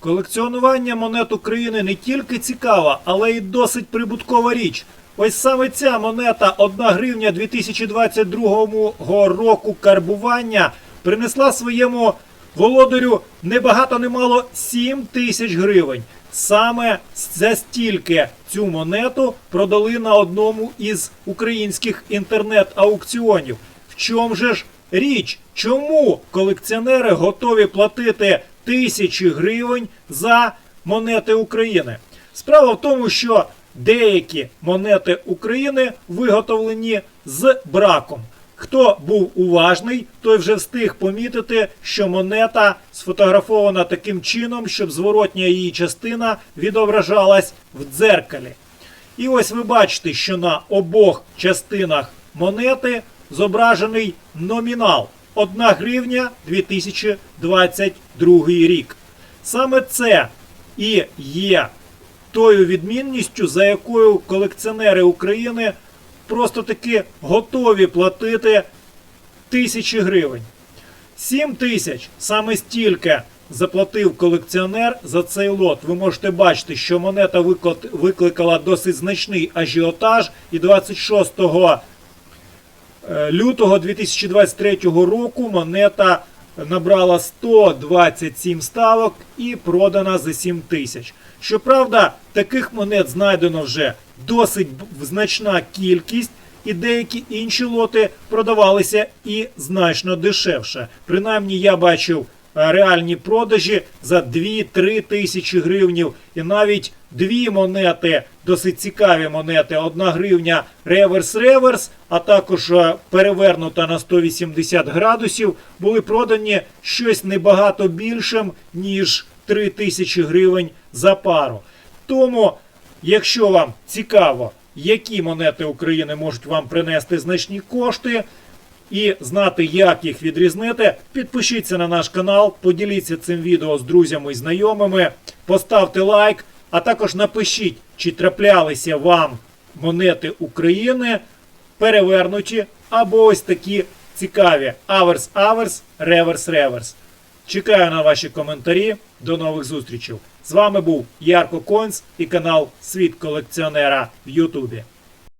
Колекціонування монет України не тільки цікава, але й досить прибуткова річ. Ось саме ця монета 1 гривня 2022 року карбування принесла своєму володарю небагато немало 7 тисяч гривень. Саме за стільки цю монету продали на одному із українських інтернет-аукціонів. В чому же ж річ? Чому колекціонери готові платити тисячі гривень за монети України? Справа в тому, що деякі монети України виготовлені з браком. Хто був уважний, той вже встиг помітити, що монета сфотографована таким чином, щоб зворотня її частина відображалась в дзеркалі. І ось ви бачите, що на обох частинах монети зображений номінал 1 гривня 2022 рік. Саме це і є тою відмінністю, за якою колекціонери України просто таки готові платити тисячі гривень. 7 тисяч саме стільки заплатив колекціонер за цей лот. Ви можете бачити, що монета викликала досить значний ажіотаж, і 26 е, лютого 2023 року монета набрала 127 ставок і продана за 7 тисяч. Щоправда, таких монет знайдено вже досить значна кількість, і деякі інші лоти продавалися і значно дешевше. Принаймні, я бачив е, реальні продажі за 2-3 тисячі гривнів, і навіть дві монети, досить цікаві монети, 1 гривня реверс-реверс, а також е, перевернута на 180 градусів, були продані щось небагато більшим, ніж 3 тисячі гривень за пару. Тому, якщо вам цікаво, які монети України можуть вам принести значні кошти, і знати, як їх відрізнити, підпишіться на наш канал, поділіться цим відео з друзями і знайомими, поставте лайк, а також напишіть, чи траплялися вам монети України перевернуті або ось такі цікаві аверс-аверс, реверс-реверс. Чекаю на ваші коментарі. До нових зустрічей. З вами був Ярко Конс і канал Світ колекціонера в Ютубі.